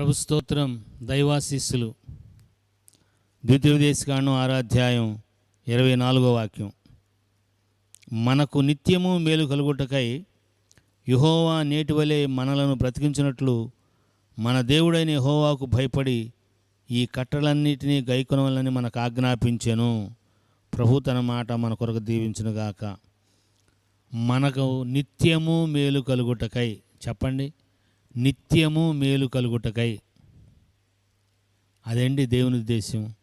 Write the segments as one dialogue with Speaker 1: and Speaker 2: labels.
Speaker 1: ప్రభు స్తోత్రం దైవాశీస్సులు. ద్వితీయోదేశకాండం ఆరాధ్యాయం ఇరవై నాలుగో వాక్యం. మనకు నిత్యము మేలు కలుగుటకై యుహోవా నేటి వలె మనలను బ్రతికించినట్లు మన దేవుడైన యహోవాకు భయపడి ఈ కట్టలన్నిటినీ గైకొనవలని మనకు ఆజ్ఞాపించాను. ప్రభు తన మాట మన కొరకు దీవించునుగాక. మనకు నిత్యము మేలు కలుగుటకై చెప్పండి. నిత్యము మేలు కలుగుటకై. అదేంటి దేవుని ఉద్దేశం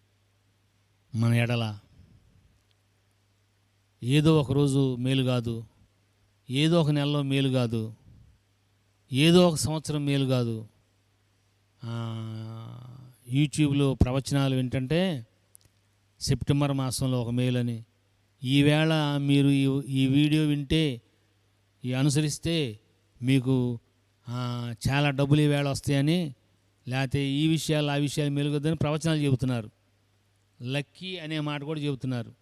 Speaker 1: మన ఎడల ఏదో ఒక రోజు మేలు కాదు. ఏదో ఒక నెలలో మేలు కాదు. ఏదో ఒక సంవత్సరం మేలు కాదు. యూట్యూబ్లో ప్రవచనాలు ఏంటంటే సెప్టెంబర్ మాసంలో ఒక మేలు అని ఈవేళ మీరు ఈ ఈ వీడియో వింటే ఈ అనుసరిస్తే మీకు చాలా డబ్బులు ఈ వేళ వస్తాయని లేకపోతే ఈ విషయాలు ఆ విషయాలు మెలుగుద్దని ప్రవచనాలు చెబుతున్నారు. లక్కీ అనే మాట కూడా చెబుతున్నారు.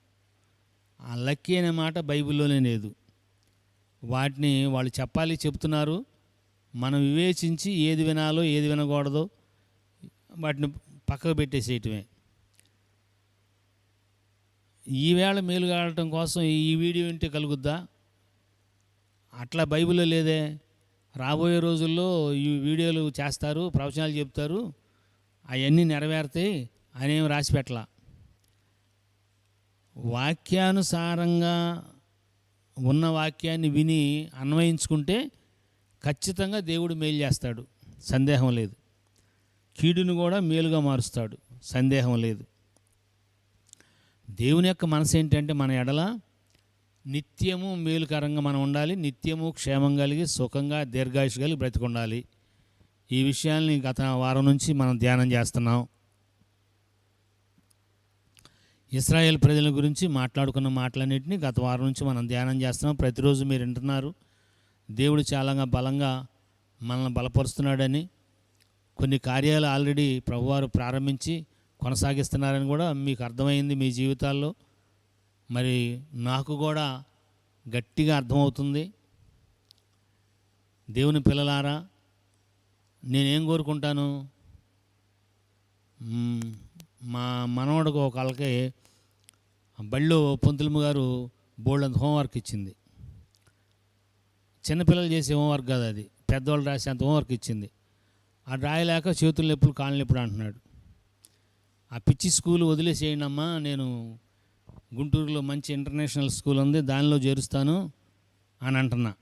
Speaker 1: ఆ లక్కీ అనే మాట బైబిల్లోనే లేదు. వాటిని వాళ్ళు చెప్పాలి చెప్తున్నారు మనం వివేచించి ఏది వినాలో ఏది వినకూడదో వాటిని పక్కకు పెట్టేసేయటమే. ఈవేళ మేలు కావటం కోసం ఈ వీడియో వింటే కలుగుద్దా? అట్లా బైబిల్లో లేదే? రాబోయే రోజుల్లో ఈ వీడియోలు చేస్తారు ప్రవచనాలు చెప్తారు. అవన్నీ నెరవేరుతాయి అనేవి రాసి పెట్టలా. వాక్యానుసారంగా ఉన్న వాక్యాన్ని విని అన్వయించుకుంటే ఖచ్చితంగా దేవుడు మేలు చేస్తాడు. సందేహం లేదు. కీడును కూడా మేలుగా మారుస్తాడు. సందేహం లేదు. దేవుని యొక్క మనసు ఏంటంటే మన ఎడల నిత్యము మేలుకరంగా మనం ఉండాలి నిత్యము క్షేమం కలిగి సుఖంగా దీర్ఘాయుష్ కలిగి బ్రతికుండాలి. ఈ విషయాల్ని గత వారం నుంచి మనం ధ్యానం చేస్తున్నాం. ఇస్రాయేల్ ప్రజల గురించి మాట్లాడుకున్న మాటలన్నింటినీ గత వారం నుంచి మనం ధ్యానం చేస్తున్నాం. ప్రతిరోజు మీరు వింటున్నారు. దేవుడు చాలా బలంగా మనల్ని బలపరుస్తున్నాడని కొన్ని కార్యాలు ఆల్రెడీ ప్రభువారు ప్రారంభించి కొనసాగిస్తున్నారని కూడా మీకు అర్థమైంది మీ జీవితాల్లో. మరి నాకు కూడా గట్టిగా అర్థమవుతుంది. దేవుని పిల్లలారా నేనేం కోరుకుంటాను? మా మనవడకు ఒక వాళ్ళకి బళ్ళో పొంతులమ్మ గారు బోల్డ్ హోంవర్క్ ఇచ్చింది. చిన్నపిల్లలు చేసే హోంవర్క్ కాదు అది. పెద్దవాళ్ళు రాసేంత హోంవర్క్ ఇచ్చింది. అది రాయలేక చేతులు నొప్పులు కాళ్ళు నొప్పులు అంటున్నాడు. ఆ పిచ్చి స్కూల్ వదిలేసేయండి అమ్మా నేను గుంటూరులో మంచి ఇంటర్నేషనల్ స్కూల్ ఉంది దానిలో చేరుస్తాను అని అంటున్నా.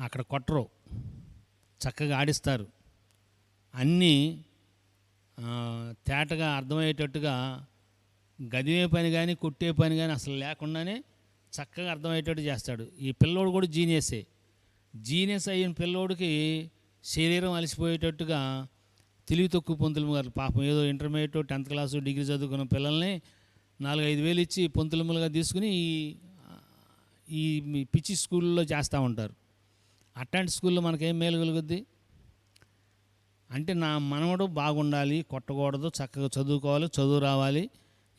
Speaker 1: అక్కడ కొట్టరు. చక్కగా ఆడిస్తారు. అన్నీ తేటగా అర్థమయ్యేటట్టుగా గదివే పని కానీ కొట్టే పని కానీ అసలు లేకుండానే చక్కగా అర్థమయ్యేటట్టు చేస్తాడు. ఈ పిల్లోడు కూడా జీనియసే. జీనియస్ అయిన పిల్లోడికి శరీరం అలసిపోయేటట్టుగా తెలివి తక్కువ పొంతులమ్మ గారు. పాపం ఏదో ఇంటర్మీడియట్ టెన్త్ క్లాసు డిగ్రీ చదువుకున్న పిల్లల్ని నాలుగు ఐదు వేలు ఇచ్చి పొంతులమ్మలుగా తీసుకుని ఈ ఈ పిచ్చి స్కూల్లో చేస్తూ ఉంటారు. అట్లాంటి స్కూల్లో మనకేం మేలు కలుగుద్ది? అంటే నా మనవడు బాగుండాలి కొట్టకూడదు చక్కగా చదువుకోవాలి చదువు రావాలి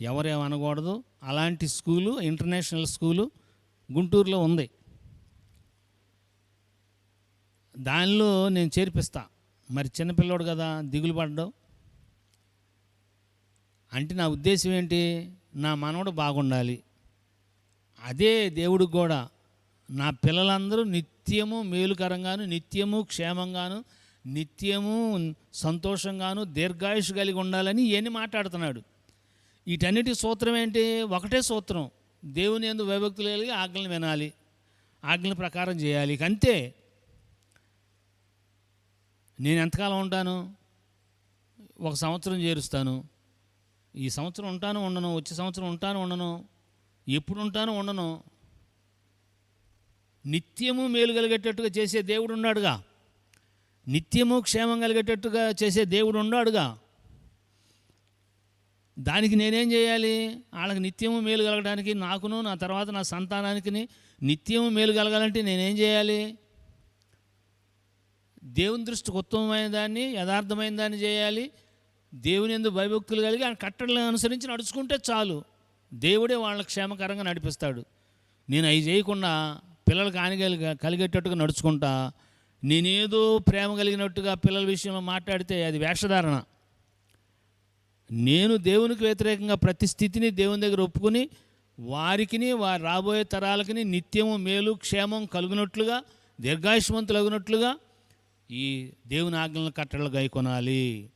Speaker 1: ఎవరేమనకూడదు అలాంటి స్కూలు ఇంటర్నేషనల్ స్కూలు గుంటూరులో ఉంది. దానిలో నేను చేర్పిస్తా. మరి చిన్నపిల్లోడు కదా దిగులు పడ్డావు అంటే నా ఉద్దేశం ఏంటి? నా మనవడు బాగుండాలి. అదే దేవుడికి కూడా. నా పిల్లలందరూ నిత్యము మేలుకరంగాను నిత్యము క్షేమంగాను నిత్యము సంతోషంగాను దీర్ఘాయుష్ కలిగి ఉండాలని ఇవన్నీ మాట్లాడుతున్నాడు. వీటన్నిటి సూత్రం ఏంటి? ఒకటే సూత్రం. దేవుని ఎందు వైభక్తులు కలిగి ఆజ్ఞలు వినాలి. ఆజ్ఞల ప్రకారం చేయాలి. అంతే. నేను ఎంతకాలం ఉంటాను? ఒక సంవత్సరం చేరుస్తాను. ఈ సంవత్సరం ఉంటాను ఉండను. వచ్చే సంవత్సరం ఉంటాను ఉండను. ఎప్పుడు ఉంటాను ఉండను. నిత్యము మేలు కలిగేటట్టుగా చేసే దేవుడు ఉన్నాడుగా. నిత్యము క్షేమం కలిగేటట్టుగా చేసే దేవుడు ఉన్నాడుగా. దానికి నేనేం చేయాలి? వాళ్ళకి నిత్యము మేలు కలగడానికి నాకును నా తర్వాత నా సంతానానికి నిత్యము మేలు కలగాలంటే నేనేం చేయాలి? దేవుని దృష్టికి ఉత్తమమైన దాన్ని యథార్థమైన దాన్ని చేయాలి. దేవుని ఎందు భయభక్తులు కలిగి ఆయన కట్టడలను అనుసరించి నడుచుకుంటే చాలు. దేవుడే వాళ్ళ క్షేమకరంగా నడిపిస్తాడు. నేను అవి చేయకుండా పిల్లలకు హాని కలిగ కలిగేటట్టుగా నడుచుకుంటా నేనేదో ప్రేమ కలిగినట్టుగా పిల్లల విషయంలో మాట్లాడితే అది వేషధారణ. నేను దేవునికి వ్యతిరేకంగా ప్రతి స్థితిని దేవుని దగ్గర ఒప్పుకుని వారికిని వారి రాబోయే తరాలకిని నిత్యము మేలు క్షేమం కలుగునట్లుగా దీర్ఘాయుష్మంతులగునట్లుగా ఈ దేవుని ఆజ్ఞలను కట్టడలు గైకొనాలి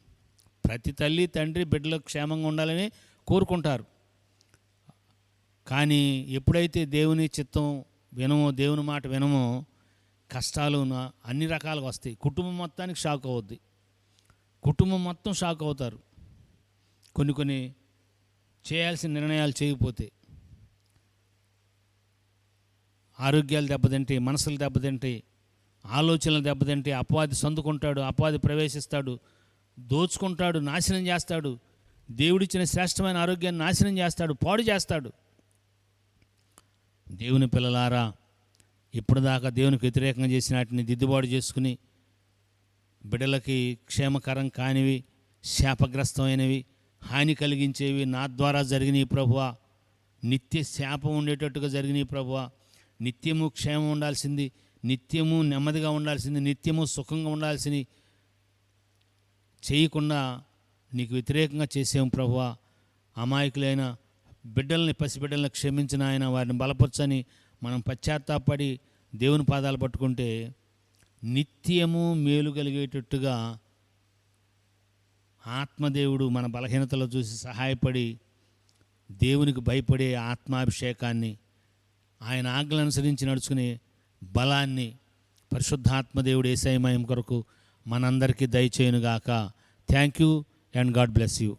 Speaker 1: ప్రతి తల్లి తండ్రి బిడ్డలకు క్షేమంగా ఉండాలని కోరుకుంటారు. కానీ ఎప్పుడైతే దేవుని చిత్తం వినమో దేవుని మాట వినమో కష్టాలు అన్ని రకాలుగా వస్తాయి. కుటుంబం మొత్తానికి షాక్ అవుద్ది. కుటుంబం మొత్తం షాక్ అవుతారు. కొన్ని కొన్ని చేయాల్సిన నిర్ణయాలు చేయకపోతే ఆరోగ్యాలు దెబ్బతింటాయి మనసులు దెబ్బతింటాయి ఆలోచనలు దెబ్బతింటే అపవాది సందుకుంటాడు అపవాది ప్రవేశిస్తాడు దోచుకుంటాడు నాశనం చేస్తాడు. దేవుడిచ్చిన శ్రేష్టమైన ఆరోగ్యాన్ని నాశనం చేస్తాడు పాడు చేస్తాడు. దేవుని పిల్లలారా ఇప్పుడు దాకా దేవునికి వ్యతిరేకంగా చేసిన వాటిని దిద్దుబాటు చేసుకుని బిడ్డలకి క్షేమకరం కానివి శాపగ్రస్తమైనవి హాని కలిగించేవి నా ద్వారా జరిగినాయి ప్రభువ. నిత్య శాపం ఉండేటట్టుగా జరిగినాయి ప్రభువ. నిత్యము క్షేమం ఉండాల్సింది నిత్యము నెమ్మదిగా ఉండాల్సింది నిత్యము సుఖంగా ఉండాల్సింది చేయకుండా నీకు వ్యతిరేకంగా చేసాము ప్రభువా. అమాయకులైన బిడ్డల్ని పసిబిడ్డల్ని క్షమించిన ఆయన వారిని బలపరచని మనం పశ్చాత్తాపడి దేవుని పాదాలు పట్టుకుంటే నిత్యము మేలు కలిగేటట్టుగా ఆత్మదేవుడు మన బలహీనతలో చూసి సహాయపడి దేవునికి భయపడే ఆత్మాభిషేకాన్ని ఆయన ఆజ్ఞలు అనుసరించి నడుచుకునే బలాన్ని పరిశుద్ధాత్మదేవుడు ఏసైమయం కొరకు మనందరికీ దయచేయునుగాక. Thank you and God bless you